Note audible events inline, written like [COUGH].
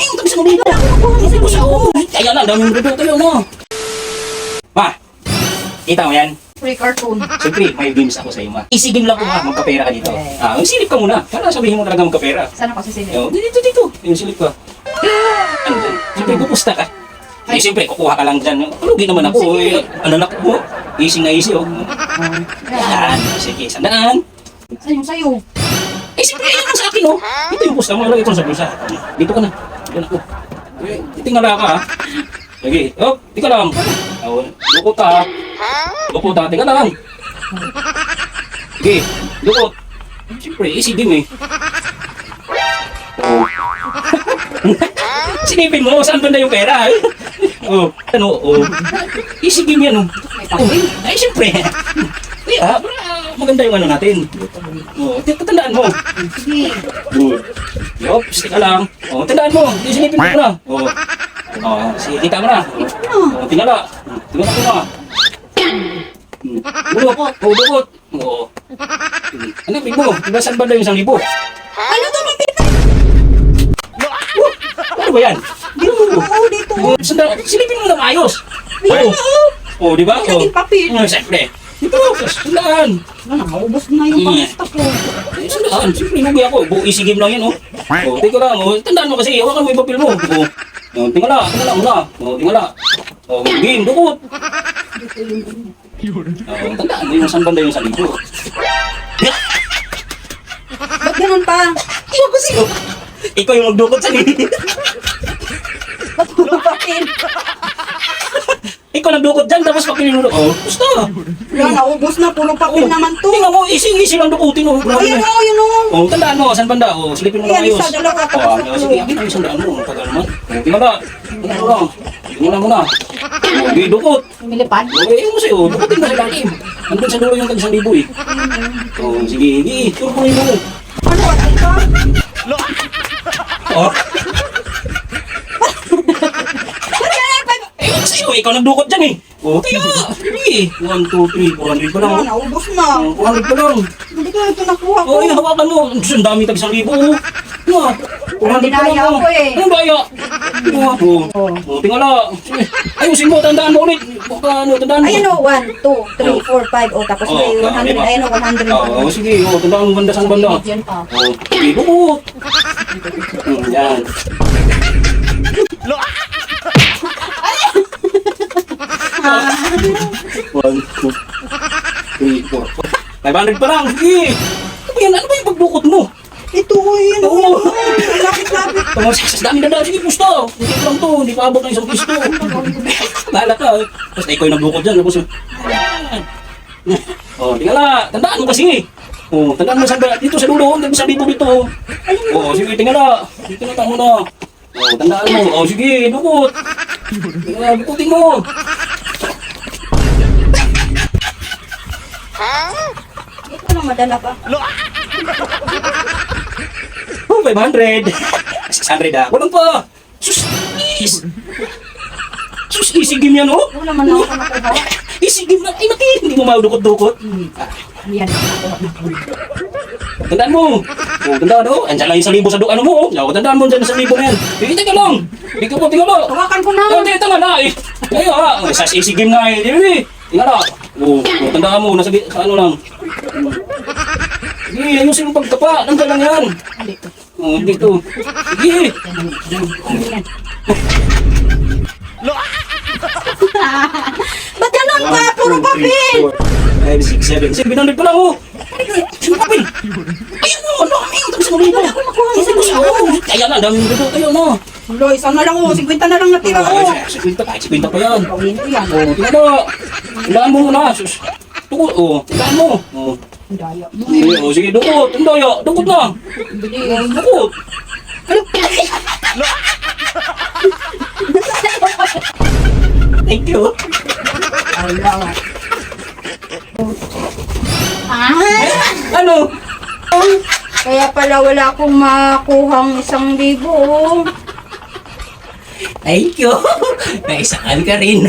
Ang tamis mo dito. Isang gusto ko. Kaya lang, daming dudu tayo, no? Ma, kita mo yan? Free cartoon. Siyempre, may games ako sa iyo, ma. Easy game lang ko, ma. Magkapera ka dito. Okay. Ah, silip ka muna. Para sabihin mo talaga magkapera. Sana kasi sila. Oh, dito, dito. Yung silip ka. Ano dyan? Siyempre, pupusta ka. Eh, siyempre, kukuha ka lang dyan. Lugi naman ako. Eh, ano na mo? Easy na easy, oh. Yan. Sige, sandaan. Sa'yo, sa'yo. Eh, siyempre, yan sa akin, oh. Ito yung pusta mo. Lagay ito sa bulsa. Dito ka na. Dito ako. Eh, titingala ka, ha. Sige. Oh, tika lang. Oh, lukot ka, ha. Lukot, ha. Tika lang. Sige, lukot. Siyempre, easy game, eh. [LAUGHS] Oh. Sinipin mo, saan banda yung pera? eh? oh, ano, oh. Easy game yan, oh. Ay, siyempre. Kaya, maganda yung ano natin. Oh, tatandaan mo. Sige. Oh. Yup, stick lang. Oh, tandaan mo. Di sinipin mo na. Oh. Oh, sige, kita mo na. Oh, tingala. Tingala ko na. Hmm. Dukot. Oh, dukot. Oh. Hmm. Ano, libo? Diba saan ba yung isang libo? Ano to? Mapit Ano ba yan? Dito, oo, dito. Oh, sandal, silipin mo na maayos. Ayan Oh. na, oh. Oh, di ba? Ang naging papel. Oh, siyempre. Dito, sandaan. Wala, maubos na yung Mm. pangista ko. Eh, Sandaan, siyempre lugi ako. Bu easy game lang yan, oh. Oh, teka lang, oh. Tandaan mo kasi, hawakan mo yung papel mo. Oh. Oh, tingala, tingala muna. Oh, tingala. Oh, game, dukot. Oh, tandaan mo yung saan banda yung sa libo. Ba't ganun pa? Ikaw kasi, oh. Ikaw yung magdukot sa libo. Ba't puro papel? Ikaw nagdukot dyan, tapos papilin mo. Oh, gusto. Wala, naubos na. Puro papel naman to. Tingnan mo, easy lang dukutin, oh. Grabe Ayan na. o, yun o. Oh, tandaan mo, saan banda? Oh, silipin mo Ayan, ayos. isa, dalawa, Oh, tapos ah, tatlo. sige, akin ang isang daan mo. Tagal. Oh, tingala. Tingala mo lang. Tingala mo na. Oh, di, dukot. Lumilipad. Oh, eh, mo sa'yo. Dukutin mo sa lalim. Nandun sa dulo yung tag isang libo eh. Oh, sige, sige. Turpunin mo. Ano, wala ito? Oh. Eh, [LAUGHS] wala sa'yo. Ikaw nagdukot dyan eh. Oh, kaya. Sige. One, two, three. 400 pa lang. Wala, oh. naubos na. Oh, 400 pa lang. Hindi ko ito nakuha ko. Oh, eh, hawakan mo. Ang dami tag isang libo. oh. Ano? Walang dinaya ako eh. Anong daya? Oh, oh. Oh, tingala. Ayusin mo, tandaan mo ulit. Baka ano, tandaan mo. Ayan o, 1, 2, 3, 4, 5. O, tapos may 100. Ayan o, 100. Oo, oh, sige. Oh, tandaan mo banda sa banda. Diyan pa. Oh, sige, bukot. [LAUGHS] Hmm, yan. One, two, three, four. 500 pa lang, sige. Ano ba yan? Ano ba yung pagbukot mo? Ito o, yun. Oo. Lapit-lapit. Tama, sa dami na daw. Sige, pusto. Hindi ko lang to. Hindi pa abot ng isang pisto. Bahala ka. eh. Basta ikaw yung nagbukod dyan. Tapos, oh, tingala. Tandaan mo kasi. Oh, tandaan mo sa dito sa dulo. Hindi mo sa dito dito. Oh, sige, tingala. Mo na. Oh, tandaan mo. Oh, sige, dukot. Tingala, dukutin mo. Ito lang madala pa. Oh, 500. 600 ah. Walang pa. Sus, is. Sus, game yan, oh. Wala man ako. Easy [LAUGHS] game na. Ay, mati. Hindi mo maudukot-dukot. Ayan, nakuha na ko. Tandaan mo. Oh, tandaan mo. Andiyan lang yung sa libo sa do- ano mo. Oh, oh tandaan mo dyan sa libo na yan. Eh, teka lang. Ikaw po, tingnan mo. Tawakan ko na. Oh, teka tanga na eh. Ayun ha. Oh, sa na eh. Ba eh? Tingnan na. Oh, oh, tandaan mo. Nasa, sa ano lang. Sige, ayusin mo pagkapa. Nandiyan lang yan. Dito. Oh, dito. Sige. Ba't ganun pa? Puro papel. 5, 6, 7. 700 pa lang oh. Sino papel? Ayun oh, ano kami? Tapos mo libo. Isa ko Kaya na, daming dito. Ayun na. Lo, isang na lang o. 50 na lang natira o. Ay, 50 kahit 50 pa yan. Gawin ko yan. Oh, tingnan mo. Tandaan mo muna. Sus. Tukot, oh. Tandaan mo. Oh. Daya. Sige, oh, sige, dukot. Ang daya. Dukot na. Dukot. Thank you. Ah, Ano? kaya pala wala akong makuhang isang libo. Thank you. Naisakan ka rin.